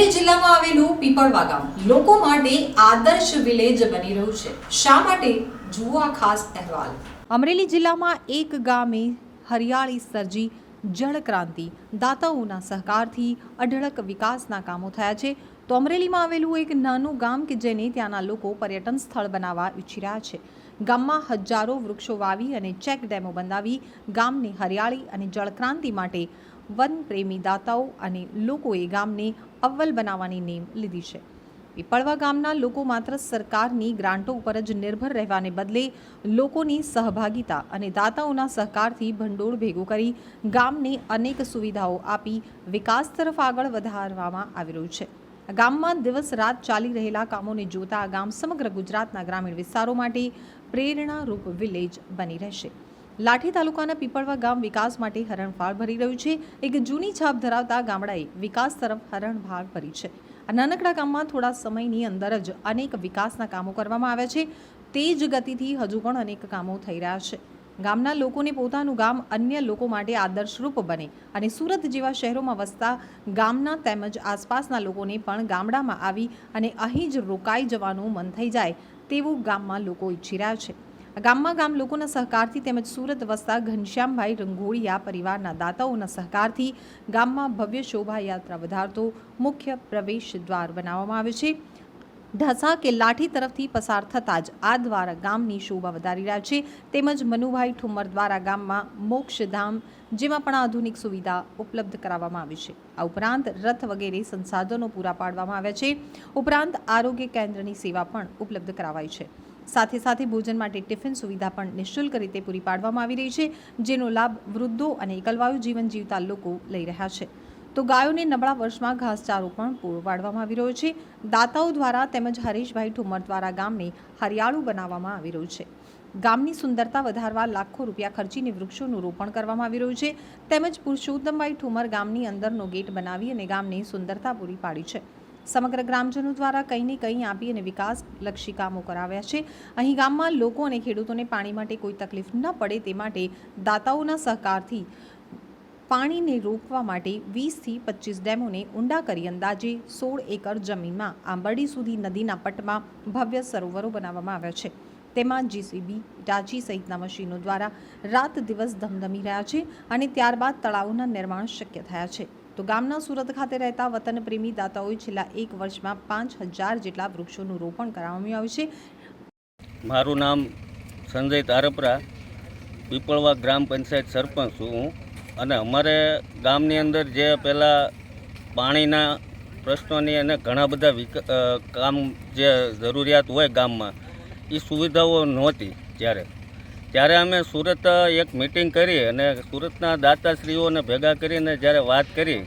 અમરેલી જિલ્લામાં આવેલું પીપળવા ગામ. લોકો માટે આદર્શ વિલેજ બની રહ્યું છે. શા માટે? જુઓ આ ખાસ અહેવાલ. અમરેલી જિલ્લામાં એક ગામે હરિયાળી સર્જી જળક્રાંતિ. દાતાઓના સહકારથી અઢળક વિકાસના કામો થયા છે. તો અમરેલીમાં આવેલું એક નાનું ગામ કે જેને ત્યાંના લોકો પર્યટન સ્થળ બનાવવા ઈચ્છી રહ્યા છે. ગામમાં હજારો વૃક્ષો વાવી અને ચેક ડેમો બંધાવી ગામને હરિયાળી અને જળક્રાંતિ માટે વન પ્રેમી દાતાઓ અને લોકોએ ગામને અવ્વલ બનાવવાની નેમ લીધી છે. પીપળવા ગામના લોકો માત્ર સરકારની ગ્રાન્ટો ઉપર જ નિર્ભર રહેવાને બદલે લોકોની સહભાગિતા અને દાતાઓના સહકારથી ભંડોળ ભેગું કરી ગામને અનેક સુવિધાઓ આપી વિકાસ તરફ આગળ વધારવામાં આવી રહ્યું છે. ગામમાં દિવસ રાત ચાલી રહેલા કામોને જોતા ગામ સમગ્ર ગુજરાતના ગ્રામીણ વિસ્તારો માટે પ્રેરણારૂપ વિલેજ બની રહેશે. લાઠી તાલુકાના પીપળવા ગામ વિકાસ માટે હરણફાળ ભરી રહ્યું છે. એક જૂની છાપ ધરાવતા ગામડાએ વિકાસ તરફ હરણફાળ ભરી છે. આ નાનકડા ગામમાં થોડા સમયની અંદર જ અનેક વિકાસના કામો કરવામાં આવ્યા છે. તે જ ગતિથી હજુ પણ અનેક કામો થઈ રહ્યા છે. ગામના લોકોને પોતાનું ગામ અન્ય લોકો માટે આદર્શરૂપ બને અને સુરત જેવા શહેરોમાં વસતા ગામના તેમજ આસપાસના લોકોને પણ ગામડામાં આવી અને અહીં જ રોકાઈ જવાનું મન થઈ જાય તેવું ગામમાં લોકો ઈચ્છી રહ્યા છે. ગામમાં ગામ લોકોના સહકારથી તેમજ સુરત વસતા ઘનશ્યામભાઈ રંગોળીયા પરિવારના દાતાઓના સહકારથી ગામમાં ભવ્ય શોભાયાત્રા વધારતો મુખ્ય પ્રવેશ દ્વાર બનાવવામાં આવે છે. ઢસા કે લાઠી તરફથી પસાર થતાં જ આ દ્વારા ગામની શોભા વધારી રહ્યા છે. તેમજ મનુભાઈ ઠુમર દ્વારા ગામમાં મોક્ષધામ જેમાં પણ આધુનિક સુવિધા ઉપલબ્ધ કરાવવામાં આવી છે. આ ઉપરાંત રથ વગેરે સંસાધનો પૂરા પાડવામાં આવ્યા છે. ઉપરાંત આરોગ્ય કેન્દ્રની સેવા પણ ઉપલબ્ધ કરાવાઈ છે. સાથે સાથે ભોજન માટે ટિફિન સુવિધા પણ નિઃશુલ્ક રીતે પૂરી પાડવામાં આવી રહી છે, જેનો લાભ વૃદ્ધો અને એકલવાયુ જીવન જીવતા લોકો લઈ રહ્યા છે. તો ગાયોને નબળા વર્ષમાં ઘાસચારો પણ પૂરો પાડવામાં આવી રહ્યો છે. દાતાઓ દ્વારા તેમજ હરીશભાઈ ઠુમર દ્વારા ગામને હરિયાળું બનાવવામાં આવી રહ્યું છે. ગામની સુંદરતા વધારવા લાખો રૂપિયા ખર્ચીને વૃક્ષોનું રોપણ કરવામાં આવી રહ્યું છે. તેમજ પુરુષોત્તમભાઈ ઠુમર ગામની અંદરનો ગેટ બનાવી અને ગામની સુંદરતા પૂરી પાડી છે. સમગ્ર ગ્રામજનો દ્વારા કંઈ ને કંઈ આપી અને વિકાસલક્ષી કામો કરાવ્યા છે. અહીં ગામમાં લોકો અને ખેડૂતોને પાણી માટે કોઈ તકલીફ ન પડે તે માટે દાતાઓના સહકારથી પાણીને રોકવા માટે વીસથી પચીસ ડેમોને ઊંડા કરી અંદાજે સોળ એકર જમીનમાં આંબરડી સુધી નદીના પટમાં ભવ્ય સરોવરો બનાવવામાં આવ્યા છે. તેમાં જીસીબી, ટાચી સહિતના મશીનો દ્વારા રાત દિવસ ધમધમી રહ્યા છે અને ત્યારબાદ તળાવોના નિર્માણ શક્ય થયા છે. તો ગામના સુરત ખાતે રહેતા વતન પ્રેમી દાતાઓએ છેલ્લા એક વર્ષમાં પાંચ હજાર જેટલા વૃક્ષોનું રોપણ કરાવવામાં આવ્યું છે. મારું નામ સંજય તારપરા, પીપળવા ગ્રામ પંચાયત સરપંચ છું હું. અને અમારે ગામની અંદર જે પહેલાં પાણીના પ્રશ્નોની અને ઘણા બધા કામ જે જરૂરિયાત હોય ગામમાં એ સુવિધાઓ નહોતી ત્યારે ત્યારે અમે સુરત એક મિટિંગ કરી અને સુરતના દાતાશ્રીઓને ભેગા કરીને જ્યારે વાત કરી,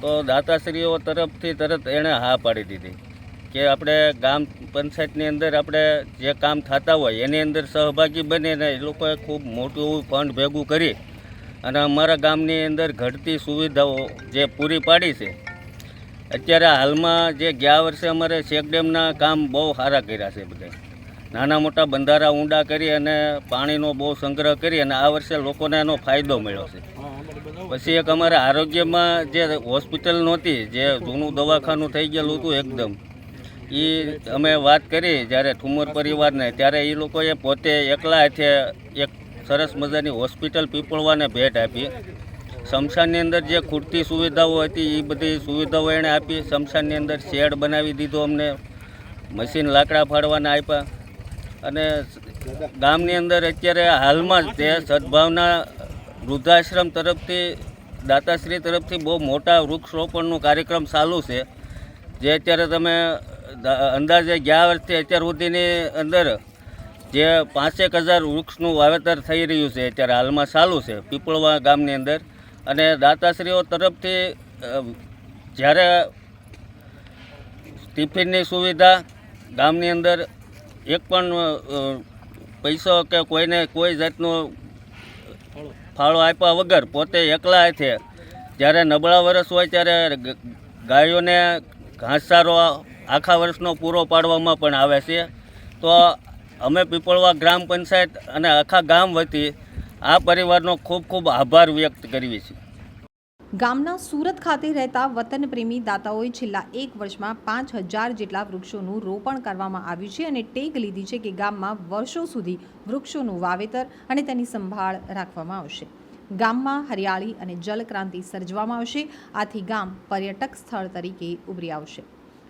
તો દાતાશ્રીઓ તરફથી તરત એણે હા પાડી દીધી કે આપણે ગામ પંચાયતની અંદર આપણે જે કામ થતા હોય એની અંદર સહભાગી બનીને એ લોકોએ ખૂબ મોટું એવું ફંડ ભેગું કરી અને અમારા ગામની અંદર ઘટતી સુવિધાઓ જે પૂરી પાડી છે, અત્યારે હાલમાં જે ગયા વર્ષે અમારે ચેકડેમના કામ બહુ સારા કર્યા છે બધા નાના મોટા બંધારા ઊંડા કરી અને પાણીનો બહુ સંગ્રહ કરી અને આ વર્ષે લોકોને એનો ફાયદો મળ્યો છે. પછી એક અમારે આરોગ્યમાં જે હોસ્પિટલ નહોતી જે જૂનું દવાખાનું થઈ ગયેલું હતું એકદમ એ અમે વાત કરી જ્યારે ઠુમર પરિવારને ત્યારે એ લોકોએ પોતે એકલા હાથે એક સરસ મજાની હોસ્પિટલ પીપળવાને ભેટ આપી. શમશાનની અંદર જે ખૂટતી સુવિધાઓ હતી એ બધી સુવિધાઓ એણે આપી. શમશાનની અંદર શેડ બનાવી દીધો અમને મશીન લાકડા ફાડવાના આપ્યા. અને ગામની અંદર અત્યારે હાલમાં જ તે સદભાવના વૃદ્ધાશ્રમ તરફથી, દાતાશ્રી તરફથી બહુ મોટા વૃક્ષરોપણનો કાર્યક્રમ ચાલુ છે. જે અત્યારે તમે અંદાજે ગયા વર્ષથી અત્યાર સુધીની અંદર જે પાંચેક હજાર વૃક્ષનું વાવેતર થઈ રહ્યું છે અત્યારે હાલમાં ચાલુ છે પીપળવા ગામની અંદર. અને દાતાશ્રીઓ તરફથી જ્યારે ટિફિનની સુવિધા ગામની અંદર એક પણ પૈસો કે કોઈને કોઈ જાતનો ફાળો આપ્યા વગર પોતે એકલા હાથે જ્યારે નબળા વર્ષ હોય ત્યારે ગાયોને ઘાસચારો આખા વર્ષનો પૂરો પાડવામાં પણ આવે છે. તો અમે પીપળવા ગ્રામ પંચાયત અને આખા ગામ વતી આ પરિવારનો ખૂબ ખૂબ આભાર વ્યક્ત કરીએ છીએ. ગામના સુરત ખાતે રહેતા વતન પ્રેમી દાતાઓએ છેલ્લા એક વર્ષમાં પાંચ હજાર જેટલા વૃક્ષોનું રોપણ કરવામાં આવ્યું છે અને ટેક લીધી છે કે ગામમાં વર્ષો સુધી વૃક્ષોનું વાવેતર અને તેની સંભાળ રાખવામાં આવશે. ગામમાં હરિયાળી અને જલક્રાંતિ સર્જવામાં આવશે. આથી ગામ પર્યટક સ્થળ તરીકે ઉભરી આવશે.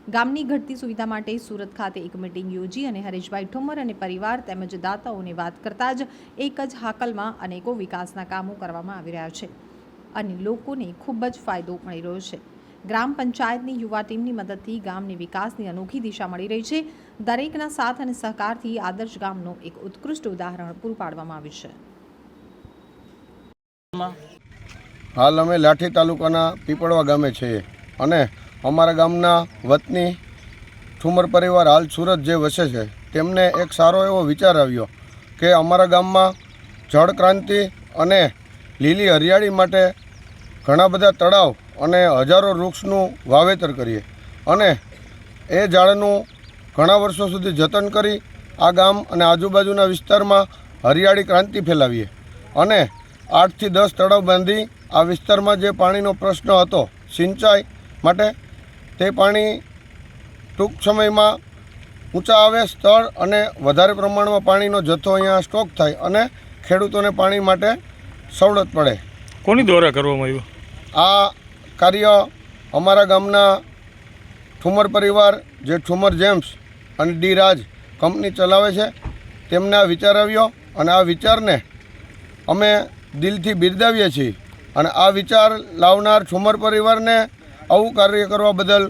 ગામની ઘટતી સુવિધા માટે સુરત ખાતે એક મિટિંગ યોજી અને હરેશભાઈ ઠુમર અને પરિવાર તેમજ દાતાઓને વાત કરતા જ એક જ હાકલમાં અનેકો વિકાસના કામો કરવામાં આવી રહ્યા છે. અને લોકોને ખૂબ જ ફાયદો મળી રહ્યો છે. ગ્રામ પંચાયતની યુવા ટીમની મદદથી ગામની વિકાસની અનોખી દિશા મળી રહી છે. દરેકના સાથ અને સહકારથી આદર્શ ગામનું એક ઉત્કૃષ્ટ ઉદાહરણ પૂરું પાડવામાં આવ્યું છે. હાલ અમે લાઠી તાલુકાના પીપળવા ગામે છીએ અને અમારા ગામના વતની ઠુમર પરિવાર હાલ સુરત જે વસે છે, તેમને એક સારો એવો વિચાર આવ્યો કે અમારા ગામમાં જળ ક્રાંતિ અને લીલી હરિયાળી માટે ઘણા બધા તળાવ અને હજારો વૃક્ષનું વાવેતર કરીએ. અને એ ઝાડનું ઘણા વર્ષો સુધી જતન કરી આ ગામ અને આજુબાજુના વિસ્તારમાં હરિયાળી ક્રાંતિ ફેલાવીએ. અને આઠથી દસ તળાવ બાંધી આ વિસ્તારમાં જે પાણીનો પ્રશ્ન હતો સિંચાઈ માટે, તે પાણી ટૂંક સમયમાં ઊંચા આવે સ્થળ અને વધારે પ્રમાણમાં પાણીનો જથ્થો અહીંયા સ્ટોક થાય અને ખેડૂતોને પાણી માટે સવલત પડે. કોની દ્વારા કરવામાં આવ્યું? આ કાર્ય અમારા ગામના ઠુમર પરિવાર, જે ઠુમર જેમ્સ અને ડી રાજ કંપની ચલાવે છે, તેમને વિચાર આવ્યો અને આ વિચારને અમે દિલથી બિરદાવીએ છીએ. અને આ વિચાર લાવનાર ઠુમર પરિવારને આવું કાર્ય કરવા બદલ